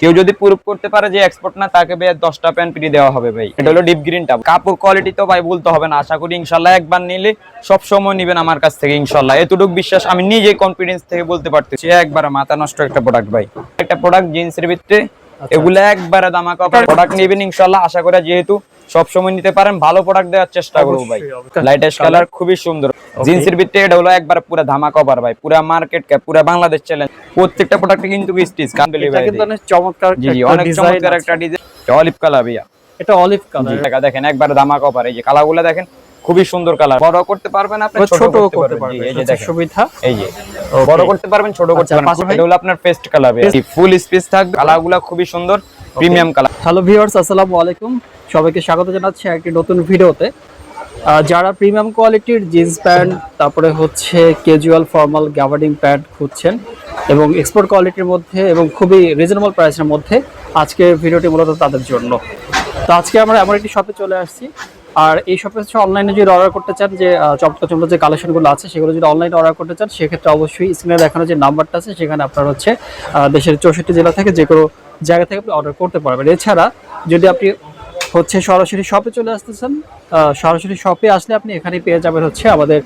কেউ যদি প্রুফ করতে পারে যে এক্সপোর্ট না তাকে ভাই দশটা প্যান্ট ফ্রি দেওয়া হবে ভাই। এটা হলো ডিপ গ্রিনটা কাপড় কোয়ালিটি তো ভাই বলতে হবে না। আশা করি ইনশাল্লাহ একবার নিলে সব সময় নিবেন আমার কাছ থেকে ইনশাল্লাহ। এতটুকু বিশ্বাস আমি নিজে কনফিডেন্স থেকে বলতে পারতেছি। একবার মাথা নষ্ট একটা প্রোডাক্ট ভাই। একটা প্রোডাক্ট জিন্সের ভিতরে এগুলো একবারে দামা কাপড় প্রোডাক্ট নিবেন ইনশাল্লাহ। আশা করি যেহেতু সব সময় নিতে পারেন ভালো প্রোডাক্ট দেওয়ার চেষ্টা করব ভাই। অবশ্যই, অবশ্যই। লাইট কালার খুবই সুন্দর। জিন্সের ভিতরে এটা হলো একবার পুরো ধামা কভার ভাই পুরো মার্কেট ক্যাপ পুরো বাংলাদেশ চ্যালেঞ্জ প্রত্যেকটা প্রোডাক্টে কিন্তু স্টিচ কান এটা কিন্তু অনেক চমৎকার জি অনেক চমৎকার একটা ডিজাইন অলিভ কালার ভাইয়া। এটা অলিভ কালার দেখা দেখেন একবার ধামা কভার এই যে কালারগুলো দেখেন খুবই সুন্দর কালার বড় করতে পারবেন আপনি ছোট করতে করতে পারবেন। এই যে দেখেন। সুবিধা। এই যে বড় করতে পারবেন ছোট করতে আচ্ছা, পারবেন এটা হলো আপনার পেস্ট কালার ফুল স্পেস থাকবে কালারগুলো খুবই সুন্দর প্রিমিয়াম কালার হ্যালো ভিউয়ার্স আসসালামু আলাইকুম। সবাইকে স্বাগত জানাচ্ছি একটি নতুন ভিডিওতে। যারা প্রিমিয়াম কোয়ালিটির জিন্স প্যান্ট তারপরে হচ্ছে ক্যাজুয়াল ফর্মাল গ্যাভার্ডিং প্যান্ট খুঁজছেন এবং এক্সপোর্ট কোয়ালিটির মধ্যে এবং খুবই রিজনেবল প্রাইসের মধ্যে আজকের ভিডিওটি মূলত তাদের জন্য। তো আজকে আমরা এমন একটি শপে চলে আসছি। আর এই শপে হচ্ছে অনলাইনে যদি অর্ডার করতে চান যে আহ, চমৎকার চমৎকার যে কালেকশনগুলো আছে সেগুলো যদি অনলাইনে অর্ডার করতে চান সেক্ষেত্রে অবশ্যই স্ক্রিনে দেখানো যে নাম্বারটা আছে সেখানে আপনার হচ্ছে দেশের চৌষট্টি জেলা থেকে যে কোনো জায়গা থেকে আপনি অর্ডার করতে পারবেন। এছাড়া যদি আপনি হচ্ছে সরাসরি শপে চলে আসতেছেন সরাসরি শপে আসলে আপনি এখানে পেয়ে যাবেন হচ্ছে আমাদের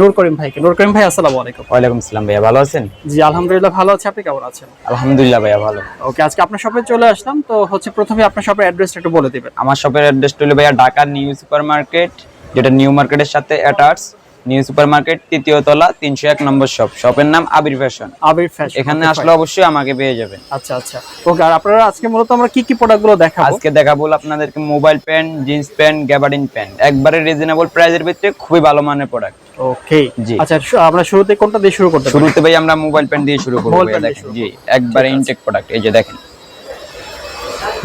নূর করিম ভাইকে। নূর করিম ভাই আসসালামু আলাইকুম। ওয়ালাইকুম আসসালাম ভাইয়া ভালো আছেন? জি আলহামদুলিল্লাহ ভালো আছে। আপনি কেমন আছেন? আলহামদুলিল্লাহ ভাইয়া ভালো। ওকে আজকে আপনার শপে চলে আসলাম। তো হচ্ছে প্রথমে আপনার শপের অ্যাড্রেসটা একটু বলে দিবেন। আমার শপের অ্যাড্রেসটা হলো ভাইয়া ঢাকার নিউ সুপার মার্কেট যেটা নিউ মার্কেটের সাথে অ্যাটাচ নিউ সুপার মার্কেট তৃতীয় তলা তিনশো এক নম্বর শপ শপের নাম আবির ফ্যাশন আবির ফ্যাশন এখানে আসলে অবশ্যই আমাকে পেয়ে যাবেন। আচ্ছা আচ্ছা। ওকে আর আপনারা আজকে মূলত আমরা কি কি প্রোডাক্টগুলো দেখাবো? আজকে দেখাবো আপনাদেরকে mobile pant jeans pant gabardine pant একবারে রিজনেবল প্রাইসের ভিতরে খুবই ভালো মানের প্রোডাক্ট ওকে জি। আচ্ছা আমরা শুরুতে কোনটা দিয়ে শুরু করতে পারি? শুরুতে ভাই আমরা মোবাইল প্যান্ট দিয়ে শুরু করব জি একবারে ইনটেক প্রোডাক্ট এই যে দেখেন।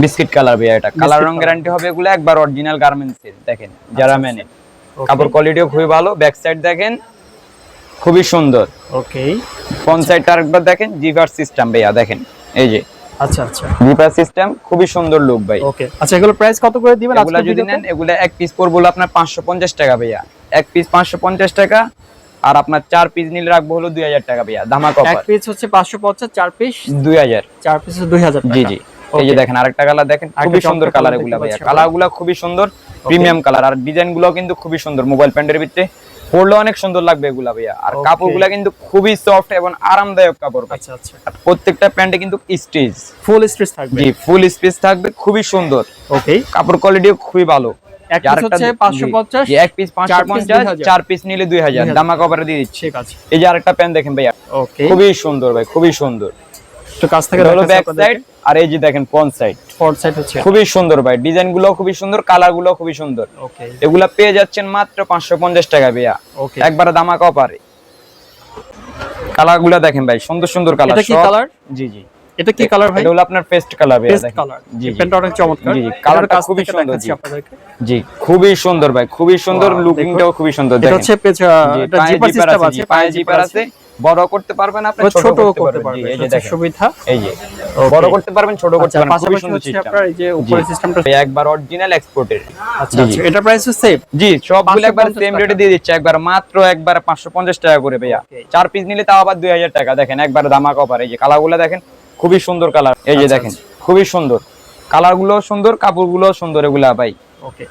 বিস্কিট কালার ভাইয়া এটা। কালার রং গ্যারান্টি হবে এগুলো একবার অরিজিনাল গার্মেন্টস এর দেখেন যারা মেনে। Okay. কাপড় কোয়ালিটিও খুবই ভালো ব্যাক সাইড দেখেন খুবই সুন্দর। ওকে ফ্রন্ট সাইডটা আরেকবার দেখেন জিপার সিস্টেম ভাইয়া দেখেন এই যে। আচ্ছা আচ্ছা। জিপার সিস্টেম খুবই সুন্দর লুক ভাই। ওকে আচ্ছা এগুলো প্রাইস কত করে দিবেন এগুলা আজকে যদি নেন এগুলা এক পিস পড়ব আপনার পাঁচশো পঞ্চাশ টাকা ভাইয়া। এক পিস পাঁচশো পঞ্চাশ টাকা আর আপনার চার পিস নিলে রাখব হলো দুই হাজার টাকা ভাইয়া ধামা এক পিস হচ্ছে পাঁচশো পঞ্চাশ চার পিস দুই হাজার। চার পিস দুই হাজার জি জি। এই যে দেখেন আরেকটা কালার দেখেন খুবই সুন্দর কালার এগুলা ভাইয়া। কালারগুলা খুবই সুন্দর প্রিমিয়াম কালার আর ডিজাইনগুলো কিন্তু খুবই সুন্দর মোবাইল প্যান্টের ভিতরে পরলে অনেক সুন্দর লাগবে এগুলা ভাইয়া। আর Okay. কাপড়গুলা কিন্তু খুবই সফট এবং আরামদায়ক কাপড় আচ্ছা আচ্ছা। প্রত্যেকটা প্যান্টে কিন্তু স্টিচ ফুল স্ট্রেস থাকবে? জি ফুল স্পেস থাকবে খুবই সুন্দর। ওকে কাপড় কোয়ালিটিও খুবই ভালো। এক যার পিস একটা- হচ্ছে পাঁচশো পঞ্চাশ এক পিস পাঁচশো চার piece পঞ্চাশ চার পিস নিলে দুই হাজার। 2000 দামা দিয়ে দিচ্ছি। এই যে আরেকটা প্যান্ট দেখেন ভাইয়া। খুবই সুন্দর ভাই খুবই সুন্দর। একটু কাছ থেকে হলো ব্যাক সাইড আর এই যে দেখেন ফ্রন্ট সাইড ফ্রন্ট সাইড হচ্ছে। খুবই সুন্দর ভাই ডিজাইনগুলো খুবই সুন্দর কালারগুলো খুবই সুন্দর। ওকে এগুলা পেয়ে যাচ্ছেন মাত্র পাঁচশো পঞ্চাশ টাকা ভাইয়া। ওকে একবারে দামা কপারে কালারগুলা দেখেন ভাই সুন্দর সুন্দর কালার এটা কি কালার জি জি। এটা কি কালার ভাই? এটা হলো আপনার পেস্ট কালার ভাইয়া পেস্ট কালার জি। প্যান্টটা অনেক চমৎকার। জি, কালারটা খুবই সুন্দর, জি। জি খুবই সুন্দর ভাই খুবই সুন্দর লুকিংটাও খুবই সুন্দর এটা হচ্ছে এটা জিপার সিস্টেম আছে পায়ে জিপার আছে। বড় করতে পারবেন আপনি ছোট করতে পারবেন। এই যে দেখেন। সুবিধা। এই যে বড় করতে পারবেন ছোট করতে আচ্ছা পারবেন খুবই পাশাপাশি সুন্দর সিস্টেম আপনার এই যে উপরে সিস্টেমটা একবার অরিজিনাল এক্সপোর্টের আচ্ছা আচ্ছা এটা প্রাইস সেম জি সবগুলো একবার সেম রেটে দিয়ে দিচ্ছে একবার মাত্র একবার পাঁচশো পঞ্চাশ টাকা করে ভাইয়া। চার পিস নিলে তাও আবার দুই হাজার টাকা দেখেন একবার দামা এই যে কালারগুলো দেখেন খুবই সুন্দর কালার এই যে আচ্ছা, দেখেন খুবই সুন্দর। কালারগুলো সুন্দর কাপড়গুলো সুন্দর এগুলা ভাই। ওকে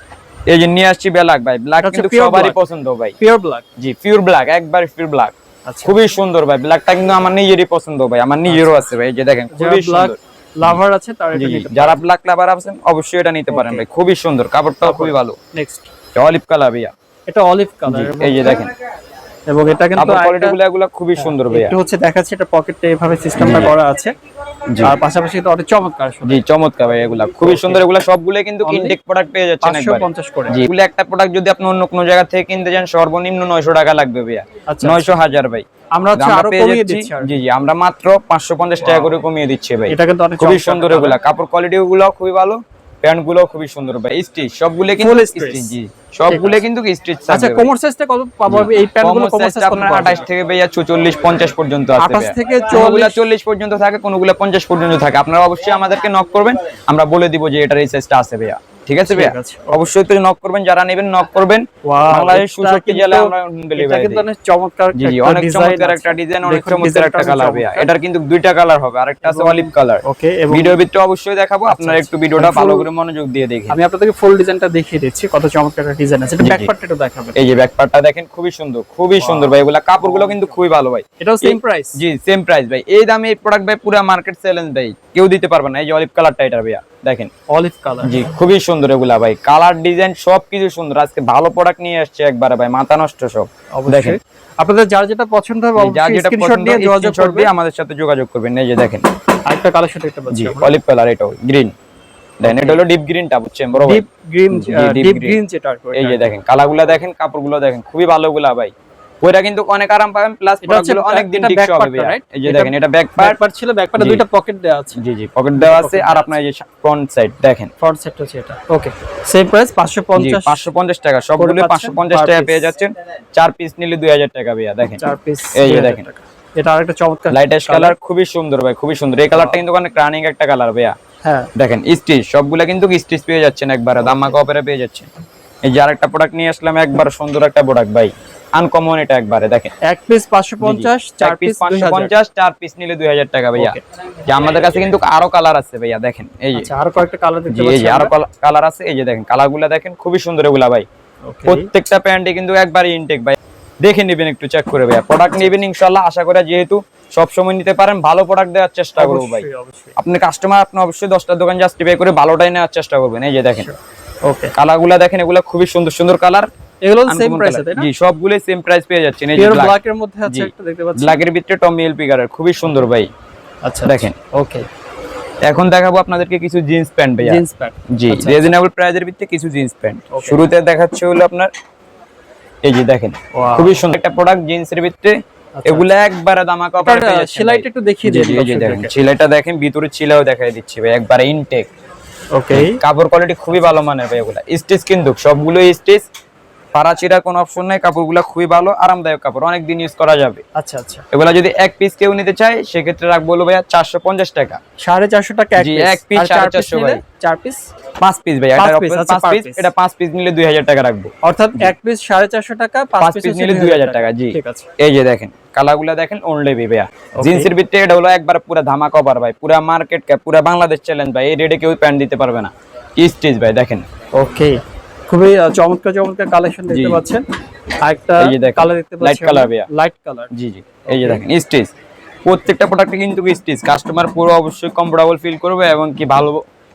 এই যে নিয়ে আসছি ব্ল্যাক ভাই ব্ল্যাক হচ্ছে কিন্তু সবারই পছন্দ ভাই। পিওর ব্ল্যাক জি পিওর ব্ল্যাক একবার পিওর ব্ল্যাক আচ্ছা খুবই সুন্দর ভাই। ব্ল্যাকটা কিন্তু আমার নিজেরই পছন্দ ভাই। আমার নিজেরও আছে ভাই যে দেখেন খুবই সুন্দর। লাভার আছে তার যারা ব্ল্যাক লাভার আছেন অবশ্যই এটা নিতে পারেন ভাই। খুবই সুন্দর কাপড়টাও খুবই ভালো। নেক্সট অলিভ কালার ভাইয়া। এটা অলিভ কালার এই যে দেখেন। এবং এটা কিন্তু কাপড় কোয়ালিটি আরেকটা- গুলো এগুলো খুবই সুন্দর ভাইয়া। একটু হচ্ছে দেখাচ্ছে এটা পকেটে এভাবে সিস্টেমটা করা আছে। আর পাশাপাশি এটা অনেক চমৎকার জি চমৎকার ভাই এগুলা। খুবই সুন্দর। এগুলা সবগুলো কিন্তু ইনটেক প্রোডাক্ট পেয়ে যাচ্ছেন একবার। পঞ্চাশ করে। জি এগুলো একটা প্রোডাক্ট যদি আপনি অন্য কোনো জায়গা থেকে কিনতে যান সর্বনিম্ন 900 টাকা লাগবে ভাইয়া। আচ্ছা। 900 হাজার ভাই। আমরা হচ্ছে আরও কমিয়ে দিচ্ছি জি জি আমরা মাত্র 550 টাকা করে কমিয়ে দিচ্ছি ভাই। এটা কিন্তু অনেক খুবই সুন্দর। এগুলা। কাপড় কোয়ালিটি গুলো খুবই ভালো। প্যান্টগুলো খুবই সুন্দর ভাই। স্টিচ সবগুলো কিন্তু স্টিচ জি। সবগুলো কিন্তু স্টিচ আচ্ছা কোমর সাইজটা কত পাবো? এই প্যান্টগুলো কোমর সাইজ আপনার পাবো? 28 থেকে ভাইয়া 44 50 পর্যন্ত আছে 28 ভাইয়া। থেকে 40 40 পর্যন্ত থাকে কোনগুলো 50 পর্যন্ত থাকে আপনারা অবশ্যই আমাদেরকে নক করবেন। আমরা বলে দিব যে এটার এই সাইজটা আছে ভাইয়া। ঠিক আছে ভাইয়া? অবশ্যই তো নক করবেন যারা নেবেন নক করবেন। বাংলাদেশ কিন্তু- জেলায় আমরা হোম এটা ডেলিভারি কিন্তু চমৎকার জি জি অনেক চমৎকার একটা ডিজাইন অনেক চমৎকার একটা কালার। ভাইয়া। এটার কিন্তু দুইটা কালার হবে আরেকটা আছে অলিভ কালার ওকে এবং ভিডিও ভিতরে অবশ্যই দেখাবো আপনারা আচ্ছা। একটু ভিডিওটা ভালো করে মনোযোগ দিয়ে দেখেন। আমি আপনাদেরকে ফুল ডিজাইনটা দেখিয়ে দিচ্ছি কত চমৎকার একটা ডিজাইন আছে। এটা ব্যাক পার্টটা একটু দেখাবেন। এই যে ব্যাকপার্টটা দেখেন খুবই সুন্দর খুবই সুন্দর ভাই। এগুলা কাপড়গুলো কিন্তু খুবই ভালো ভাই। এটাও সেম প্রাইস জি সেম প্রাইস ভাই। এই দামে এই প্রোডাক্ট ভাই পুরো মার্কেট চ্যালেঞ্জ ভাই। কেউ দিতে পারবে না এই যে অলিভ কালারটা এটা ভাইয়া। দেখেন। অলিভ কালার জি খুবই সুন্দর এগুলা ভাই। কালার ডিজাইন সব কিছু সুন্দর। আজকে ভালো প্রোডাক্ট নিয়ে আসছে একবারে ভাই মাথা নষ্ট সব। দেখেন। আপনাদের যার যেটা পছন্দ হবে যার যেটা পছন্দ নিয়ে যোগাযোগ দিয়ে আমাদের সাথে যোগাযোগ করবেন। এই যে দেখেন। আরেকটা কালেকশন দেখতে পাচ্ছি জি অলিভ কালার এটাও গ্রিন দেখেন এটা হলো ডিপ গ্রিনটা বুঝছেন? বড় ডিপ গ্রিন ডিপ গ্রিন যেটা এই যে দেখেন কালারগুলো দেখেন কাপড়গুলো দেখেন খুবই ভালো গুলা ভাই। ওইটা কিন্তু অনেক আরাম পাবেন প্লাস প্রোডাক্টগুলো অনেক দিন টিকসই হবে? এই যে দেখেন এটা ব্যাক পার্ট পার্ট ছিল ব্যাক পার্টে দুইটা পকেট দেওয়া আছে। জি জি পকেট দেওয়া আছে আর আপনার এই যে ফ্রন্ট সাইড দেখেন। ফ্রন্ট সেট হচ্ছে এটা। ওকে সেম প্রাইস জি 550 পাঁচশো পঞ্চাশ টাকা। সবগুলো পাচ্ছেন পাঁচশো পঞ্চাশ per টাকা পেয়ে যাচ্ছেন। চার পিস নিলে দুই হাজার টাকা ভাইয়া দেখেন। চার পিস এই যে দেখেন। এটা আরেকটা চমৎকার লাইট অ্যাশ কালার খুবই সুন্দর ভাই খুবই সুন্দর। এই কালারটা কিন্তু অনেক রানিং একটা কালার ভাইয়া। হ্যাঁ। দেখেন স্টিচ সবগুলা কিন্তু স্টিচ পেয়ে যাচ্ছেন একবার দামা কপেরা পেয়ে যাচ্ছেন। এই যে আরেকটা প্রোডাক্ট নিয়ে আসলাম একবার সুন্দর একটা প্রোডাক্ট ভাই। আনকমন এটা একবারে দেখেন। এক পিস 550 চার পিস পাঁচশো পঞ্চাশ চার পিস নিলে দুই হাজার টাকা ভাইয়া। যে আমাদের কাছে কিন্তু আরও কালার আছে ভাইয়া দেখেন এই যে। আচ্ছা আরও কয়েকটা কালার দেখতে জি এই যে আরও কালার আছে এই যে দেখেন কালারগুলা দেখেন খুবই সুন্দর এগুলা ভাই। প্রত্যেকটা প্যান্টে কিন্তু একবারই ইনটেক ভাই। দেখে নেবেন একটু চেক করে ভাইয়া। প্রোডাক্ট নেবেন ইনশাল্লাহ আশা করি যেহেতু সব সময় নিতে পারেন ভালো প্রোডাক্ট দেওয়ার চেষ্টা করব ভাই। আপনি কাস্টমার আপনি অবশ্যই দশটা দোকান জাস্টিফাই করে ভালোটাই নেওয়ার চেষ্টা করবেন এই যে দেখেন। ওকে কালারগুলা দেখেন এগুলা খুবই সুন্দর সুন্দর কালার এগুলো সেম প্রাইসে তাই না? জি সবগুলোই সেম প্রাইস পেয়ে যাচ্ছেন। এই ব্ল্যাক ব্ল্যাক এর মধ্যে আছে একটা দেখতে পাচ্ছি ব্ল্যাকের ভিতরে টমি এলপি কালার খুবই সুন্দর ভাই। আচ্ছা দেখেন। ওকে এখন দেখাবো আপনাদেরকে কিছু জিন্স প্যান্ট ভাইয়া। জিন্স প্যান্ট জি রিজনেবল প্রাইজের ভিত্তিতে কিছু জিন্স প্যান্ট শুরুতে দেখাচ্ছে হলো আপনার এই যে দেখেন। খুবই সুন্দর একটা প্রোডাক্ট জিন্সের ভিতরে। এগুলা একবারে দামা কাপড় সেলাইটা একটু দেখিয়ে দিন এই যে দেখেন। সেলাইটা দেখেন ভিতরে ছিলাও দেখাই দিচ্ছি ভাই একবারে ইনটেক ওকে কাপড় কোয়ালিটি খুবই ভালো মানের ভাই এগুলা। স্টিচ কিন্তু সবগুলো স্টিচ চিরার কোনো অপশন নাই কাপড়গুলো খুবই ভালো আরামদায়ক কাপড় অনেক দিন ইউজ করা যাবে। আচ্ছা আচ্ছা। এগুলা যদি এক পিস কেউ নিতে চায় সেক্ষেত্রে রাখব ভাইয়া চারশো পঞ্চাশ টাকা। সাড়ে চারশো টাকা এক জি, পিস সাড়ে চারশো ভাই। চার পিস পাঁচ পিস ভাই এটা আচ্ছা, পাঁচ পিস এটা পাঁচ পিস নিলে দুই হাজার টাকা রাখব। অর্থাৎ এক পিস সাড়ে চারশো টাকা পাঁচ পিস নিলে দুই হাজার টাকা জি। ঠিক আছে। এই যে দেখেন কালারগুলা দেখেন অনলি ভাইয়া। জিন্সের ভিতরে এটা হলো একবার পুরো ধামা কভার ভাই পুরো মার্কেট পুরো বাংলাদেশ চ্যালেঞ্জ ভাই এই রেটে কেউ প্যান্ট দিতে পারবে না। স্টিচ ভাই দেখেন। ওকে খুবই চমৎকার চমৎকার কালেকশন দেখতে। পাচ্ছেন। আরেকটা এই যে দেখেন, কালার দেখতে light পাচ্ছি color ভাইয়া। লাইট কালার জি জি। এই যে দেখেন স্টিচ প্রত্যেকটা প্রোডাক্টে কিন্তু স্টিচ কাস্টমার পুরো অবশ্যই কমফোর্টেবল ফিল করবে এবং কি ভালো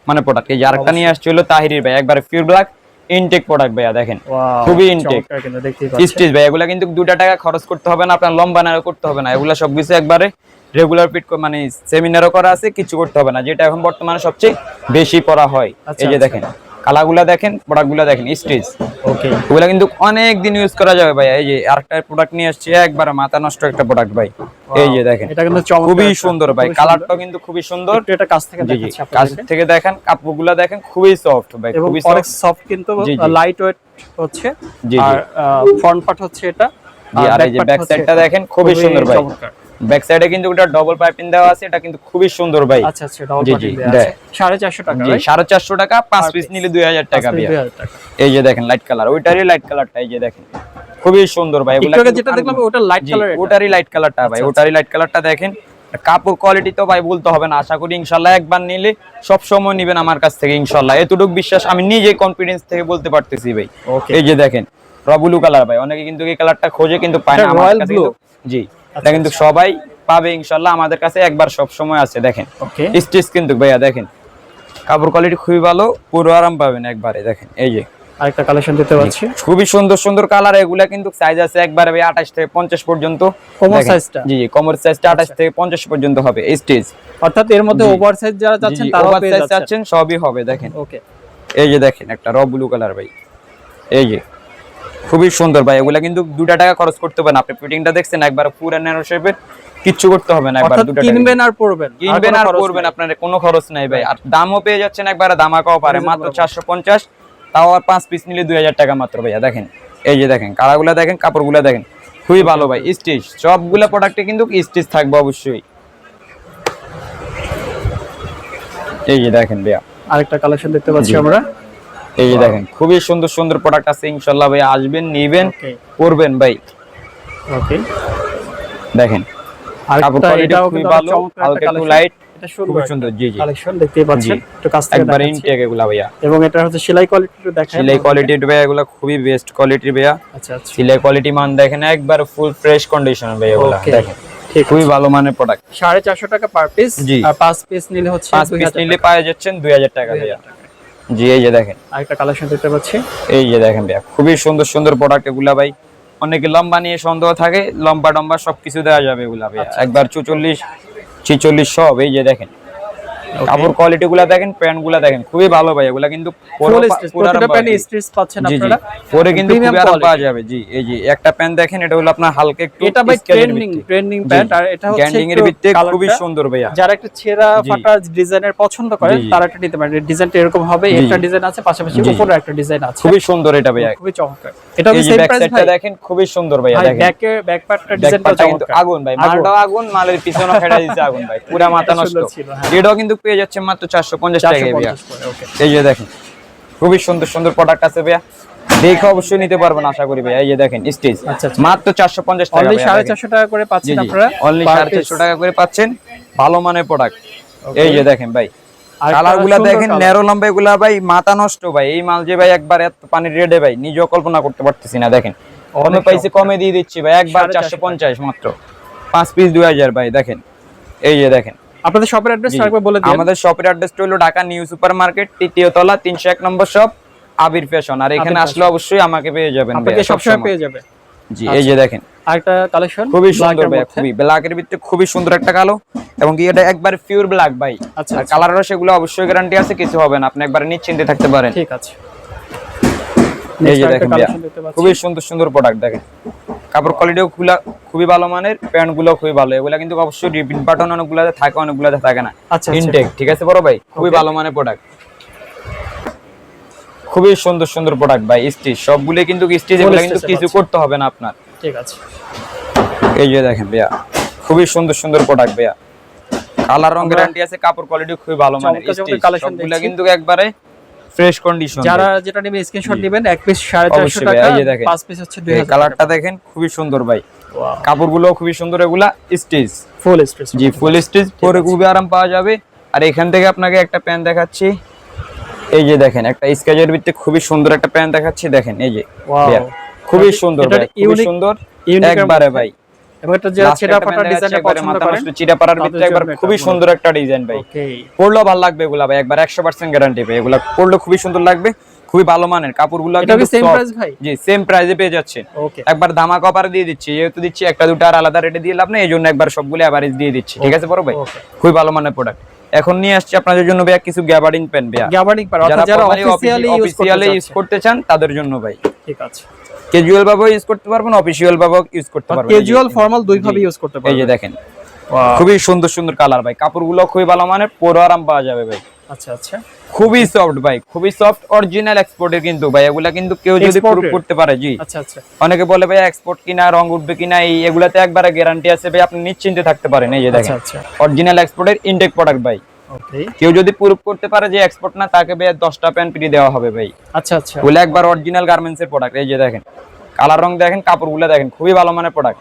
মানে প্রোডাক্ট এই যে আরেকটা নিয়ে আসছে হলো তাহিরির ভাই। একবার পিওর ব্ল্যাক ইনটেক প্রোডাক্ট ভাইয়া দেখেন। খুবই পাচ্ছেন। স্টিচ ভাই এগুলা কিন্তু দুটা টাকা খরচ করতে হবে না আপনার লম্বা নাড়া করতে হবে না। এগুলা সবকিছু একবারে রেগুলার পিট মানে সেমিনারও করা আছে কিছু করতে হবে না। যেটা এখন বর্তমানে সবচেয়ে বেশি পড়া হয়। আচ্ছা, এই যে আচ্ছা। দেখেন। কালাগুলা দেখেন প্রোডাক্টগুলা দেখেন স্টিচ ওকে এগুলা কিন্তু অনেক দিন ইউজ করা যাবে ভাই। এই যে আরেকটা প্রোডাক্ট নিয়ে আসছে একবার মাথা নষ্ট একটা প্রোডাক্ট ভাই। এই যে দেখেন এটা কিন্তু খুবই সুন্দর ভাই। খুবই কালারটাও কিন্তু খুবই সুন্দর। এটা কাছ থেকে দেখাচ্ছি কাছ থেকে দেখেন কাপড়গুলা দেখেন খুবই সফট ভাই খুবই সফট কিন্তু। লাইট ওয়েট হচ্ছে। আর ফ্রন্ট পার্ট হচ্ছে এটা। আর এই যে back part back হচ্ছে side টা দেখেন, খুবই সুন্দর ভাই। ব্যাক সাইডে কিন্তু ডবল পাইপিং দেওয়া আছে এটা কিন্তু খুবই সুন্দর ভাই। আচ্ছা আচ্ছা ডাবল। আছে। টাকা জি পিস নিলে দুই হাজার টাকা টাকা। এই যে দেখেন লাইট কালার ওইটারই লাইট কালারটা এই যে দেখেন। খুবই সুন্দর ভাই এগুলা যেটা দেখলাম ওটা লাইট কালার ওটারই লাইট কালারটা ভাই আচ্ছা, ওটারই লাইট কালারটা দেখেন। কাপড় কোয়ালিটি তো ভাই বলতে হবে না আশা করি ইনশাল্লাহ একবার নিলে সব সময় নিবেন আমার কাছ থেকে ইনশাল্লাহ। এতটুকু বিশ্বাস আমি নিজে কনফিডেন্স থেকে বলতে পারতেছি ভাই। এই যে দেখেন রবুলু কালার ভাই অনেকে কিন্তু এই কালারটা খোঁজে কিন্তু পায় না আমার কাছে জি। এটা কিন্তু সবাই পাবে ইনশাল্লাহ আমাদের কাছে একবার সব সময় আছে দেখেন। স্টিচ কিন্তু ভাইয়া দেখেন। কাপড় কোয়ালিটি খুবই ভালো পুরো আরাম পাবেন একবারে দেখেন এই যে। আরেকটা কালেকশন দিতে পাচ্ছি। খুবই সুন্দর সুন্দর কালার এগুলা কিন্তু সাইজ আছে একবারে ভাই আঠাশ থেকে পঞ্চাশ পর্যন্ত। কোমর size-টা? জি জি কোমর সাইজটা আঠাশ থেকে পঞ্চাশ পর্যন্ত হবে স্টিচ অর্থাৎ এর মধ্যে ওভার সাইজ যারা চাচ্ছেন তারাও পেয়ে যাচ্ছেন। চাচ্ছেন সবই হবে দেখেন। ওকে। এই যে দেখেন একটা র ব্লু কালার ভাই। এই যে খুবই সুন্দর ভাই এগুলা কিন্তু দুটা টাকা খরচ করতে হবে না। আপনি ফিটিংটা দেখছেন একবার পুরো ন্যানো শেপের কিচ্ছু করতে হবে না একবার দুটা কিনবেন আর পড়বেন কিনবেন আর নেই। আপনার কোনো খরচ নাই ভাই। আর দামও পেয়ে যাচ্ছেন একবারে দামাকাও পারে। মাত্র দাম। চারশো পঞ্চাশ তাও আর পাঁচ পিস নিলে দুই হাজার টাকা মাত্র ভাইয়া দেখেন। এই যে দেখেন কালারগুলা দেখেন কাপড়গুলা দেখেন খুবই ভালো ভাই স্টিচ সবগুলা প্রোডাক্টে কিন্তু স্টিচ থাকবে অবশ্যই। এই যে দেখেন ভাইয়া। আরেকটা কালেকশন দেখতে পাচ্ছি আমরা। এই যে দেখেন খুবই সুন্দর সুন্দর প্রোডাক্ট আছে ইনশাল্লাহ ভাই আসবেন নিবেন পরবেন ভাই। ওকে দেখেন কাপড় একটা- খুবই ভালো, হালকা একটু collection। খুবই সুন্দর জি জি। কালেকশন দেখতেই পাচ্ছেন একটু কাছ থেকে একবারে ইনটেক এগুলা ভাইয়া। এবং এটা হচ্ছে সেলাই কোয়ালিটি একটু দেখাই সিলাই ভাইয়া এগুলা খুবই বেস্ট কোয়ালিটির ভাইয়া। আচ্ছা আচ্ছা। সিলাই কোয়ালিটি মান দেখেন একবার ফুল ফ্রেশ কন্ডিশন ভাইয়া এগুলা দেখেন। খুবই ভালো মানের প্রোডাক্ট সাড়ে চারশো টাকা পার পিস আর পাঁচ পিস নিলে হচ্ছে পাঁচ দুই পিস নিলে পাওয়া যাচ্ছেন দুই হাজার টাকা ভাইয়া। জি এই যে দেখেন। আরেকটা কালেকশন দেখতে পাচ্ছি। এই যে দেখেন ভাইয়া খুবই সুন্দর সুন্দর প্রোডাক্ট এগুলা ভাই। অনেকে লম্বা নিয়ে সন্দেহ থাকে লম্বা টম্বা সবকিছু দেওয়া যাবে এগুলা ভাইয়া। আচ্ছা। একবার চুচল্লিশ ছিচল্লিশ সব এই যে দেখেন। কাপড় কোয়ালিটি গুলা দেখেন প্যান্টগুলা দেখেন খুবই ভালো ভাই এগুলা কিন্তু পরে পাচ্ছেন আপনারা। কিন্তু খুবই পাওয়া যাবে জি এই যে একটা প্যান্ট দেখেন এটা হলো আপনার হালকা একটু এটা ভাই ট্রেন্ডিং ট্রেন্ডিং প্যান্ট আর এটা হচ্ছে গ্যান্ডিং এর colourটা খুবই সুন্দর ভাইয়া। যারা একটা ছেঁড়া ফাটা ডিজাইনের পছন্দ। তারা এটা নিতে ডিজাইনটা এরকম হবে একটা ডিজাইন আছে পাশাপাশি। উপরে একটা ডিজাইন আছে। খুবই সুন্দর এটা ভাইয়া। খুবই চমৎকার। এটা যে সেম প্রাইস ভাই। দেখেন খুবই সুন্দর ভাইয়া ভাই দেখেন। ব্যাকের ব্যাক পার্টটা ডিজাইনটা কিন্তু আগুন ভাই মালটাও আগুন মালের পিছনে ফেটা আগুন ভাই পুরা মাথা নষ্ট। হ্যাঁ। এটাও কিন্তু পেয়ে যাচ্ছে মাত্র চারশো পঞ্চাশ টাকা ভাইয়া। 450 করে ওকে এই যে দেখেন খুবই সুন্দর সুন্দর প্রোডাক্ট আছে ভাইয়া। দেখে অবশ্যই নিতে পারবেন আশা করি ভাইয়া। এই যে দেখেন স্টেজ আচ্ছা, আচ্ছা। মাত্র চারশো পঞ্চাশ টাকা সাড়ে চারশো টাকা করে পাচ্ছেন আপনারা? অনলি সাড়ে চারশো টাকা করে পাচ্ছেন। ভালো মানের প্রোডাক্ট এই যে দেখেন ভাই দেখেন colour। ন্যারো লম্বা এগুলা ভাই মাথা নষ্ট ভাই। এই মাল যে ভাই একবার এত পানির রেডে ভাই নিজেও কল্পনা করতে পারতেছি না দেখেন। কমে দিয়ে দিচ্ছি ভাই একবার চারশো পঞ্চাশ মাত্র। পাঁচ পিস দুই হাজার ভাই দেখেন। এই যে দেখেন আপনাদের শপের অ্যাড্রেস জি। একবার বলে দিন আমাদের শপের অ্যাড্রেসটা হলো ঢাকা নিউ সুপার মার্কেট তৃতীয় তলা তিনশো এক নম্বর শপ আবির ফ্যাশন আর এখানে আসলে অবশ্যই আমাকে পেয়ে যাবেন আপনাকে ভাইয়া, সবসময় সবসময়। পেয়ে যাবে। জি এই যে দেখেন। আরেকটা কালেকশন খুবই সুন্দর ভাই খুবই ব্ল্যাকের ভিতরে খুবই সুন্দর একটা কালো এবং কি এটা একবার পিওর ব্ল্যাক ভাই। আচ্ছা, আর আচ্ছা। কালারও সেগুলো অবশ্যই গ্যারান্টি আছে কিছু হবে না আপনি একবার নিশ্চিন্তে থাকতে পারেন। ঠিক আছে। এই যে দেখেন। খুবই সুন্দর সুন্দর প্রোডাক্ট দেখেন। কাপড় কোয়ালিটিও খুলা খুবই ভালো মানের প্যান্টগুলো খুবই ভালো। এগুলা কিন্তু অবশ্যই রিপিট বাটন অনেকগুলাতে থাকে অনেকগুলাতে থাকে না। আচ্ছা, আচ্ছা। ইনটেক ঠিক আছে বড় ভাই? খুবই ভালো মানের প্রোডাক্ট খুবই সুন্দর সুন্দর প্রোডাক্ট ভাই স্টিচ সবগুলো কিন্তু স্টিচ এগুলো কিন্তু কিছু করতে হবে না আপনার। ঠিক আছে। এই যে দেখেন ভাইয়া খুবই সুন্দর সুন্দর প্রোডাক্ট ভাইয়া। কালার রং গ্যারান্টি আছে কাপড় কোয়ালিটি খুবই ভালো মানের স্টিচ সবগুলো কিন্তু একবারে ফ্রেশ কন্ডিশন যারা যেটা নেবে স্ক্রিনশট জি। দিবেন এক পিস সাড়ে চারশো অবশ্যই টাকা। পাঁচ পিস হচ্ছে দুই এই কালারটা দেখেন খুবই সুন্দর ভাই। কাপড়গুলো খুবই সুন্দর এগুলা স্টিচ ফুল স্ট্রেস জি ফুল স্টিচ পরে খুবই আরাম পাওয়া যাবে। আর এখান থেকে আপনাকে একটা প্যান্ট দেখাচ্ছি। এই যে দেখেন একটা স্কেচের ভিত্তিতে খুবই সুন্দর একটা প্যান্ট দেখাচ্ছি দেখেন এই যে খুবই সুন্দর ভাই, খুবই সুন্দর। একবারে ভাই। এবং এটা একবারে পছন্দ করেন? নষ্ট, ভিতরে একবার খুবই সুন্দর একটা ডিজাইন ভাই। ওকে ভালো লাগবে এগুলা ভাই একবার একশো পার্সেন্ট গ্যারান্টি ভাই এগুলা পড়লে খুবই সুন্দর লাগবে খুবই ভালো মানের কাপড়গুলো কিন্তু সেম প্রাইস ভাই? জি সেম প্রাইসে পেয়ে যাচ্ছেন একবার দামা কপার দিয়ে দিচ্ছি যেহেতু দিচ্ছি একটা দুটো আর আলাদা রেটে দিয়ে লাভ নেই এই জন্য একবার সবগুলো অ্যাভারেজ দিয়ে দিচ্ছি ঠিক আছে বড় ভাই? খুবই ভালো মানের প্রোডাক্ট এখন নিয়ে আসছি আপনাদের জন্য ভাইয়া কিছু গ্যাবার্ডিং পেন ভাইয়া গ্যাবার্ডিং পার যারা অফিসিয়ালি ইউজ করতে চান তাদের জন্য ভাই। ঠিক আছে। ক্যাজুয়াল ভাবে ইউজ করতে পারবেন অফিসিয়াল ভাবে ইউজ করতে পারবেন। ক্যাজুয়াল ফর্মাল দুই ভাবে ইউজ করতে পারবেন এই যে দেখেন খুবই সুন্দর সুন্দর কালার ভাই। কাপড়গুলো খুবই ভালো মানে পরে আরাম পাওয়া যাবে ভাই। আচ্ছা আচ্ছা। খুবই সফট ভাই খুবই সফট অরিজিনাল এক্সপোর্টের কিন্তু ভাই। এগুলা কিন্তু কেউ যদি প্রুফ করতে পারে জি। আচ্ছা আচ্ছা। অনেকে বলে ভাই এক্সপোর্ট কিনা রং উঠবে কিনা এই এগুলাতে একবারে গ্যারান্টি আছে ভাই আপনি নিশ্চিন্তে থাকতে পারেন। এই যে আচ্ছা দেখেন আচ্ছা। অরিজিনাল এক্সপোর্টের ইনটেক প্রোডাক্ট ভাই। কেউ যদি প্রুফ করতে পারে যে এক্সপোর্ট না তাকে ভাই দশটা প্যান্ট ফ্রি দেওয়া হবে ভাই। আচ্ছা আচ্ছা। বলে একবার অরিজিনাল গার্মেন্টস এর প্রোডাক্ট এই যে দেখেন। কালার রং দেখেন কাপড়গুলো দেখেন খুবই ভালো মানের প্রোডাক্ট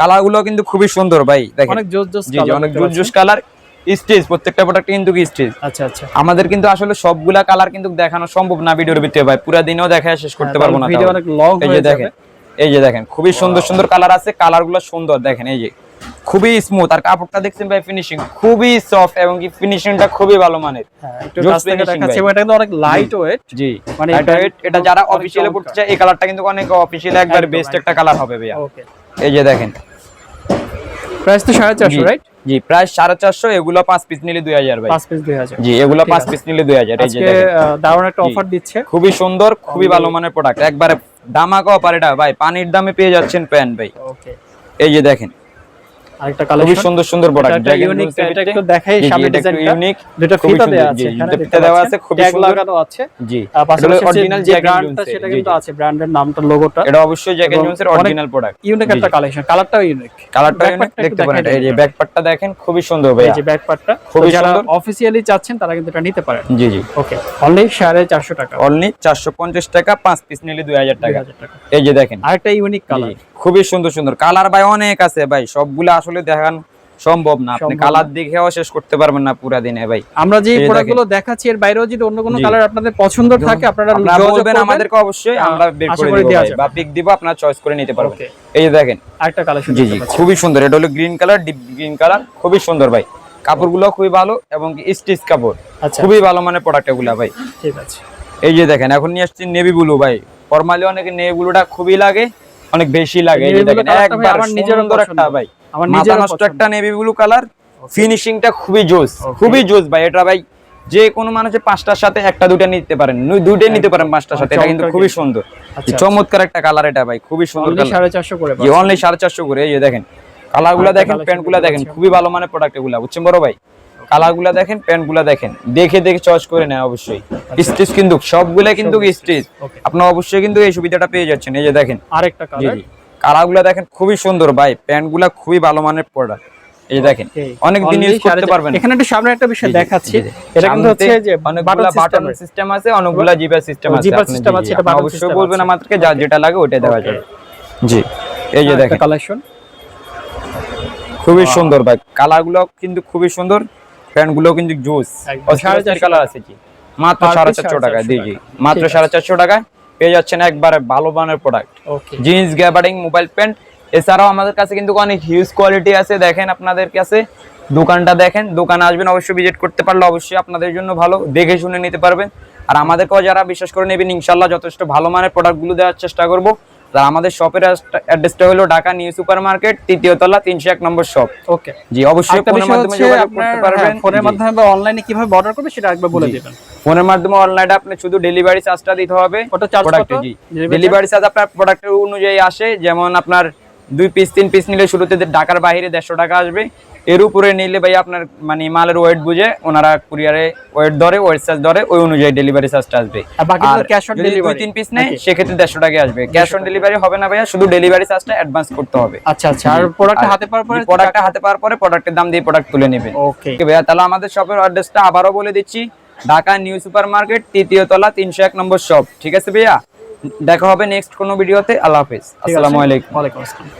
কালারগুলো কিন্তু খুবই সুন্দর ভাই দেখেন। অনেক জোস জোস জি অনেক জুস জুস কালার স্টেজ প্রত্যেকটা প্রোডাক্ট কিন্তু স্টেজ আচ্ছা আচ্ছা। আমাদের কিন্তু আসলে সবগুলা কালার কিন্তু দেখানো সম্ভব না ভিডিওর ভিতরে ভাই পুরো দিনও দেখা শেষ করতে হ্যাঁ, পারব না ভিডিও অনেক লং হয়ে যাবে। এই যে দেখেন খুবই সুন্দর সুন্দর কালার আছে কালারগুলো সুন্দর দেখেন এই যে। খুবই স্মুথ আর কাপড়টা দেখছেন ভাই ফিনিশিং খুবই সফট এবং কি ফিনিশিংটা খুবই ভালো মানের। হ্যাঁ এটা কিন্তু অনেক লাইট ওয়েট জি। মানে এটা যারা অফিসিয়ালে পড়তে চায় এই কালারটা কিন্তু অনেক অফিসিয়ালে একবার বেস্ট একটা কালার হবে ভাইয়া। ওকে এই যে দেখেন। প্রাইস তো সাড়ে জি চারশো রাইট জি প্রায় সাড়ে চারশো এগুলো পাঁচ পিস নিলে দুই হাজার ভাই। পাঁচ পিস দুই হাজার। জি এগুলো পাঁচ। পিস নিলে দুই হাজার এই যে দারুণ একটা অফার দিচ্ছে। খুবই সুন্দর খুবই ভালো মানের প্রোডাক্ট একবারে দামাকা অফার এটা ভাই পানির দামে পেয়ে যাচ্ছেন প্যান্ট ভাই। ওকে এই যে দেখেন। আরেকটা কালেকশন সুন্দর সুন্দর প্রোডাক্ট এটা একটু দেখাই সামনে ডিজাইনটা ইউনিক দুটো ফিতা আছে এখানে ফিতা দেওয়া আছে, Tag সুন্দর। লাগানো আছে। জি পাশাপাশি অরিজিনাল যে ব্র্যান্ডটা সেটা কিন্তু আছে ব্র্যান্ডের নামটা লোগোটা এটা অবশ্যই জোনসের অরিজিনাল প্রোডাক্ট ইউনিক একটা কালেকশন কালারটাও ইউনিক কালারটা ইউনিক দেখতে পারেন এই যে দিন। ব্যাক পার্টটা দেখেন খুবই সুন্দর এই যে ব্যাক পার্টটা খুবই যারা সুন্দর। অফিসিয়ালি চাচ্ছেন তারা কিন্তু এটা নিতে পারেন। জি জি। ওকে অনলি সাড়ে চারশো টাকা। অনলি চারশো পঞ্চাশ টাকা পাঁচ পিস নিলে দুই হাজার টাকা। 2000 টাকা। এই যে দেখেন। আরেকটা ইউনিক কালার। খুবই সুন্দর সুন্দর। কালার ভাই অনেক আছে ভাই সবগুলো আসলে দেখান সম্ভব না। আপনি কালার দেখেও শেষ করতে পারবেন না পুরা দিনে ভাই। আমরা যে এই যে প্রোডাক্টগুলো দেখাচ্ছি এর বাইরেও যদি অন্য কোনো কালার আপনাদের পছন্দ থাকে আপনারা বলবেন আমাদেরকে অবশ্যই আমরা বের করে দিব বা পিক দিব আপনারা চয়েস করে নিতে পারবেন। এই যে দেখেন। আরেকটা কালেকশন জি জি খুবই সুন্দর। এটা হলো green colour deep green colour খুবই সুন্দর ভাই। কাপড়গুলো খুবই ভালো এবং স্টিচ কাপড়। আচ্ছা। খুবই ভালো মানে প্রোডাক্ট এগুলা ভাই। ঠিক আছে। এই যে দেখেন এখন নিয়ে আসছি নেভি ব্লু ভাই। ফরমালি অনেকে নেভি ব্লুটা খুবই লাগে অনেক বেশি লাগে। এই যে দেখেন একবার নিজেরও সুন্দর একটা ভাই। আমার মাথা নিজেরও নষ্ট একটা নেভি ব্লু কালার ফিনিশিংটা খুবই জোস খুবই জোস ভাই। এটা ভাই যে কোনো মানুষের পাঁচটার সাথে একটা দুইটা নিতে পারেন। দুইটাই নিতে পারেন পাঁচটার সাথে। এটা কিন্তু খুবই সুন্দর। আচ্ছা, চমৎকার একটা কালার এটা ভাই খুবই সুন্দর সাড়ে চারশো করে অনলি সাড়ে চারশো করে। এই দেখেন কালারগুলা দেখেন প্যান্টগুলা দেখেন খুবই ভালো মানে প্রোডাক্ট এগুলা বুঝছেন বড় ভাই? কালারগুলা দেখেন প্যান্টগুলা দেখেন। দেখে দেখে চয়েস করে নেয় অবশ্যই। স্টিচ কিন্তু সবগুলা কিন্তু আচ্ছা। স্টিচ. আপনার অবশ্যই কিন্তু এই সুবিধাটা পেয়ে যাচ্ছেন। এই যে দেখেন। আরেকটা কালার জি কালারগুলা দেখেন খুবই সুন্দর ভাই। প্যান্টগুলা খুবই ভালো মানের প্রোডাক্ট এই দেখেন অনেক দিন ইউজ করতে পারবেন এখানে একটু সামনে একটা বিষয় দেখাচ্ছি। এটা কিন্তু হচ্ছে যে অনেকগুলা বাটন বাটন সিস্টেম সিস্টেম আছে। অনেকগুলা জিপার সিস্টেম আছে জিপার আপনি system জি, আছে, এটা button অবশ্যই বলবেন আমাদেরকে যা যেটা লাগে ওইটা দেওয়া যাবে। জি এই যে দেখেন। কালেকশন খুবই সুন্দর ভাই। কালারগুলো কিন্তু খুবই সুন্দর প্যান্টগুলো কিন্তু জুস। সাড়ে চারশো কালার আছে জি মাত্র সাড়ে চারশো সাড়ে টাকা জি জি। মাত্র সাড়ে চারশো টাকায়? পেয়ে যাচ্ছেন একবারে ভালো মানের product okay jeans gabardine mobile pant এছাড়াও আমাদের কাছে কিন্তু অনেক হিউজ কোয়ালিটি আছে দেখেন আপনাদের কাছে। দোকানটা দেখেন দোকানে আসবেন অবশ্যই ভিজিট করতে পারলে অবশ্যই আপনাদের জন্য ভালো দেখে শুনে নিতে পারবেন। আর আমাদেরকেও যারা বিশ্বাস করে নেবেন ইনশাল্লাহ যথেষ্ট ভালো মানের প্রোডাক্টগুলো দেওয়ার চেষ্টা করব। আর আমাদের শপের অ্যাড্রেসটা হলো ঢাকা নিউ সুপার মার্কেট তৃতীয় তলা তিনশো এক নম্বর শপ ওকে। জি অবশ্যই ফোনের মাধ্যমে যোগাযোগ করতে পারবেন। হ্যাঁ, ফোনের মাধ্যমে বা অনলাইনে কীভাবে অর্ডার করবে সেটা একবার বলে। দিবেন। ফোনের মাধ্যমে অনলাইনে আপনি শুধু ডেলিভারি চার্জটা দিতে হবে ওটা চার্জ জি। ডেলিভারি চার্জ আপনার প্রোডাক্টের অনুযায়ী আসে যেমন আপনার দুই পিস তিন পিস নিলে শুরুতে ঢাকার বাইরে দেড়শো টাকা আসবে এর উপরে নিলে ভাই আপনার মানে মালের ওয়েট বুঝে ওনারা কুরিয়ারে ওয়েট ধরে ওয়েট চার্জ ধরে ওই অনুযায়ী ডেলিভারি চার্জটা আসবে। দুই তিন পিস নেয় নাকি? সেক্ষেত্রে দেড়শো টাকা আসবে। ক্যাশ অন ডেলিভারি হবে না ভাইয়া শুধু ডেলিভারি চার্জটা অ্যাডভান্স করতে হবে। আচ্ছা আচ্ছা। আর প্রোডাক্ট হাতে পাওয়ার পরে প্রোডাক্টটা হাতে পাওয়ার পরে প্রোডাক্টের দাম দিয়ে প্রোডাক্ট তুলে নেবেন ওকে ওকে ভাইয়া তাহলে আমাদের শপের অ্যাড্রেসটা আবারও বলে দিচ্ছি। ঢাকা নিউ সুপার মার্কেট তৃতীয় তলা তিনশো এক নম্বর শপ ঠিক আছে ভাইয়া? দেখা হবে নেক্সট কোনো ভিডিওতে আল্লাহ হাফেজ। আসসালামু আলাইকুম। ওয়ালাইকুম আসসালাম।